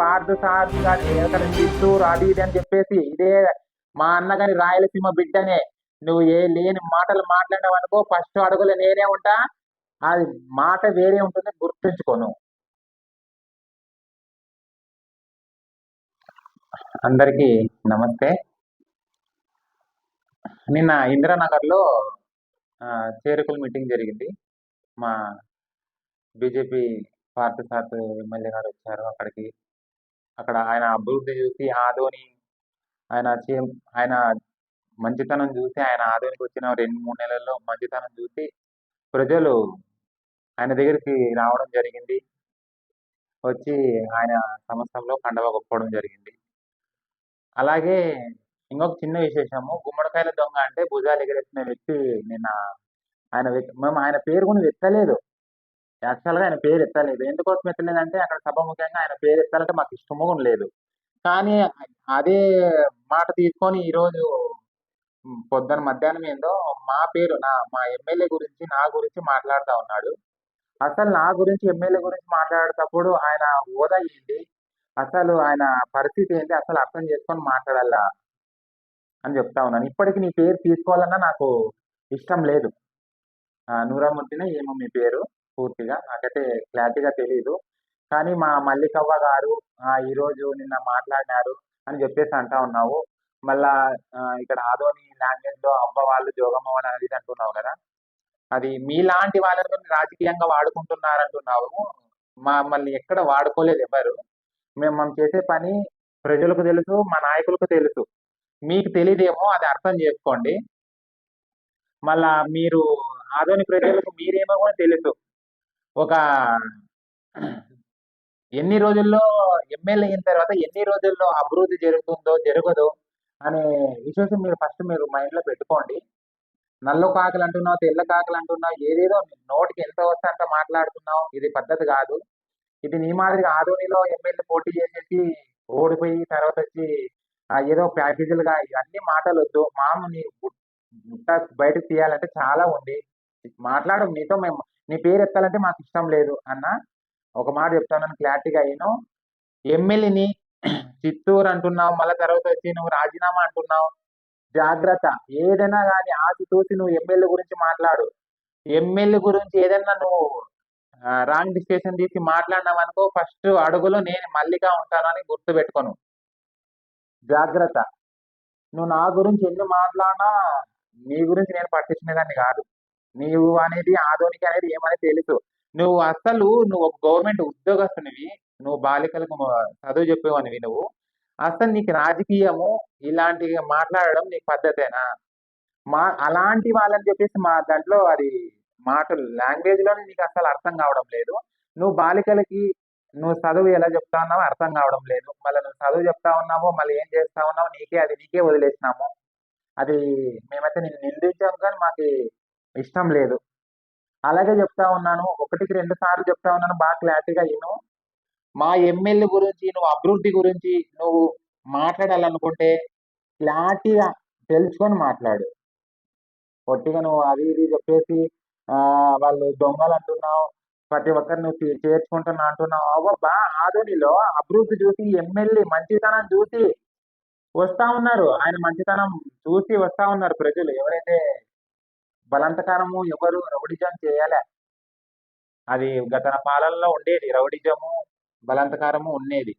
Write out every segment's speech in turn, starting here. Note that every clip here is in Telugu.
పార్థ సార్ కానీ అక్కడ చిత్తూరు అది ఇది అని చెప్పేసి ఇదే మా అన్న గాని రాయలసీమ బిడ్డనే నువ్వు ఏ లేని మాటలు మాట్లాడినావు అనుకో ఫస్ట్ అడుగులో నేనే ఉంటా అది మాట వేరే ఉంటుంది గుర్తుంచుకోను అందరికీ నమస్తే. నిన్న ఇందిరానగర్లో చేరుకుల మీటింగ్ జరిగింది. మా బీజేపీ పార్టీ సార్ ఎమ్మెల్యే గారు వచ్చారు అక్కడికి. అక్కడ ఆయన అభివృద్ధి చూసి ఆదోని ఆయన చే- ఆయన మంచితనం చూసి ఆయన ఆదోనికి వచ్చిన రెండు మూడు నెలల్లో మంచితనం చూసి ప్రజలు ఆయన దగ్గరికి రావడం జరిగింది. వచ్చి ఆయన సంవత్సరంలో కండవ కొప్పడం జరిగింది. అలాగే ఇంకొక చిన్న విశేషము గుమ్మడికాయల దొంగ అంటే భుజాలు ఎగరేసిన వ్యక్తి నిన్న ఆయన వ్యక్తి- మేము ఆయన పేరు కూడా వెత్తలేదు. యాక్చువల్గా ఆయన పేరు ఎత్తలేదు. ఎందుకోసం ఎత్తలేదంటే అక్కడ సభ ముఖ్యంగా ఆయన పేరు ఎత్తాలంటే మాకు ఇష్టము లేదు కానీ అదే మాట తీసుకొని ఈరోజు పొద్దున మధ్యాహ్నం ఏందో మా పేరు నా మా ఎమ్మెల్యే గురించి నా గురించి మాట్లాడుతూ ఉన్నాడు. అసలు నా గురించి ఎమ్మెల్యే గురించి మాట్లాడేటప్పుడు ఆయన హోదా ఏంటి? అసలు ఆయన పరిస్థితి ఏంటి? అసలు అర్థం చేసుకొని మాట్లాడాలా? అని చెప్తా ఉన్నాను. ఇప్పటికి నీ పేరు తీసుకోవాలన్నా నాకు ఇష్టం లేదు. నూరామూర్తినే ఏమో మీ పేరు. పూర్తిగా నాకైతే క్లారిటీగా తెలియదు కానీ మా మల్లికవ్వ గారు ఈరోజు నిన్న మాట్లాడినారు అని చెప్పేసి అంటా ఉన్నావు. మళ్ళా ఇక్కడ ఆదోని లాంగ్వేజ్లో అవ్వ వాళ్ళు జోగమ్మ వాళ్ళు అనేది అంటున్నావు కదా? అది మీలాంటి వాళ్ళని రాజకీయంగా వాడుకుంటున్నారంటున్నావు. మమ్మల్ని ఎక్కడ వాడుకోలేదు ఎవరు. మేము మనం చేసే పని ప్రజలకు తెలుసు మా నాయకులకు తెలుసు. మీకు తెలియదేమో అది అర్థం చేసుకోండి. మళ్ళా మీరు ఆదోని ప్రజలకు మీరేమో కూడా తెలుసు. ఒక ఎన్ని రోజుల్లో ఎమ్మెల్యే అయిన తర్వాత ఎన్ని రోజుల్లో అభివృద్ధి జరుగుతుందో జరగదో అనే విశేషం మీరు ఫస్ట్ మీరు మైండ్లో పెట్టుకోండి. నల్ల కాకులు అంటున్నావు తెల్ల కాకులు అంటున్నావు ఏదేదో నోటికి ఎంత వస్తే అంత మాట్లాడుతున్నావు ఇది పద్ధతి కాదు. ఇది నీ మాదిరిగా ఆధోనిలో ఎమ్మెల్యే పోటీ చేసేసి ఓడిపోయి తర్వాత వచ్చి ఏదో ప్యాకేజీలుగా ఇవన్నీ మాటలు వద్దు మామూలు నీ గుట్ట బయటకు తీయాలంటే చాలా ఉంది. మాట్లాడు నీతో మేము నీ పేరు ఎత్తాలంటే మాకు ఇష్టం లేదు అన్న. ఒక మాట చెప్తాను క్లారిటీగా అయ్యాను ఎమ్మెల్యేని చిత్తూరు అంటున్నావు మళ్ళీ తర్వాత వచ్చి నువ్వు రాజీనామా అంటున్నావు. జాగ్రత్త. ఏదైనా కానీ ఆచి తూచి నువ్వు ఎమ్మెల్యే గురించి మాట్లాడు. ఎమ్మెల్యే గురించి ఏదైనా నువ్వు రాంగ్ డిస్కషన్ తీసి మాట్లాడినావు అనుకో ఫస్ట్ అడుగులో నేను మల్లిగా ఉంటానని గుర్తు పెట్టుకోను. జాగ్రత్త. నువ్వు నా గురించి ఎన్ని మాట్లాడినా నీ గురించి నేను పట్టించుకునేదాన్ని కాదు. నీవు అనేది ఆధునిక అనేది ఏమని తెలుసు నువ్వు అసలు నువ్వు ఒక గవర్నమెంట్ ఉద్యోగస్తునివి నువ్వు బాలికలకు చదువు చెప్పేవనివి నువ్వు. అసలు నీకు రాజకీయము ఇలాంటి మాట్లాడడం నీకు పద్ధతేనా? మా అలాంటి వాళ్ళని చెప్పేసి మా దాంట్లో అది మాటలు లాంగ్వేజ్లో నీకు అసలు అర్థం కావడం లేదు. నువ్వు బాలికలకి నువ్వు చదువు ఎలా చెప్తా ఉన్నావో అర్థం కావడం లేదు. మళ్ళీ నువ్వు చదువు చెప్తా ఉన్నావో మళ్ళీ ఏం చేస్తా ఉన్నావో నీకే అది నీకే వదిలేసినాము. అది మేమైతే నిన్ను నిందించాం కానీ మాకు ఇష్టం లేదు. అలాగే చెప్తా ఉన్నాను. ఒకటికి రెండు సార్లు చెప్తా ఉన్నాను. బాగా క్లారిటీగా విను. మా ఎమ్మెల్యే గురించి నువ్వు అభివృద్ధి గురించి నువ్వు మాట్లాడాలనుకుంటే క్లారిటీగా తెలుసుకొని మాట్లాడు. పొట్టిగా నువ్వు అది ఇది చెప్పేసి వాళ్ళు దొంగలు అంటున్నావు ప్రతి ఒక్కరు నువ్వు చేర్చుకుంటున్నా అంటున్నావు. అవ్వబ్బా ఆధునిలో అభివృద్ధి చూసి ఎమ్మెల్యే మంచితనం చూసి వస్తా ఉన్నారు. ఆయన మంచితనం చూసి వస్తా ఉన్నారు ప్రజలు. ఎవరైతే బలంతకారము ఎవరు రౌడిజం చేయాలి. అది గత పాలనలో ఉండేది. రౌడిజము బలంతకారము ఉండేది.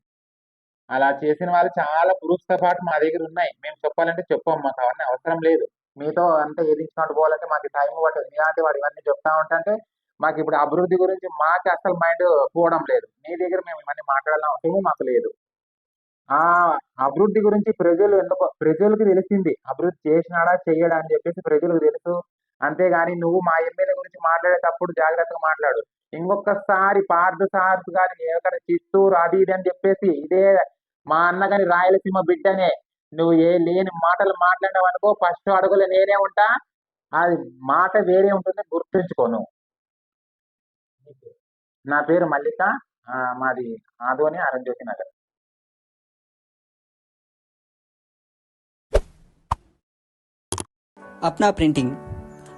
అలా చేసిన వాళ్ళు చాలా ప్రూఫ్స్ పాటు మా దగ్గర ఉన్నాయి. మేము చెప్పాలంటే చెప్పాం మాకు అవన్నీ అవసరం లేదు. మీతో అంతా ఏదించుకుంటూ పోవాలంటే మాకు టైం పట్టదు. ఇలాంటి వాడు ఇవన్నీ చెప్తా ఉంటే మాకు ఇప్పుడు అభివృద్ధి గురించి మాకు అసలు మైండ్ పోవడం లేదు. మీ దగ్గర మేము ఇవన్నీ మాట్లాడాలని అవసరము మాకు లేదు. ఆ అభివృద్ధి గురించి ప్రజలు ఎందుకో ప్రజలకు తెలిసింది. అభివృద్ధి చేసినాడా చెయ్యడా అని చెప్పేసి ప్రజలకు తెలుసు. అంతేగాని నువ్వు మా ఎమ్మెల్యే గురించి మాట్లాడేటప్పుడు జాగ్రత్తగా మాట్లాడు. ఇంకొకసారి పార్థ సార్ గారిని ఎక్కడ చిత్తూరు అది ఇది అని చెప్పేసి ఇదే మా అన్నగాని రాయలసీమ బిడ్డనే నువ్వు ఏ లేని మాటలు మాట్లాడినావు అనుకో ఫస్ట్ అడుగులో నేనే ఉంటా అది మాట వేరే ఉంటుంది గుర్తుంచుకోను నా పేరు మల్లిక మాది Adoni Aranjyothi Nagar. Apna printing.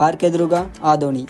R K Durga Adoni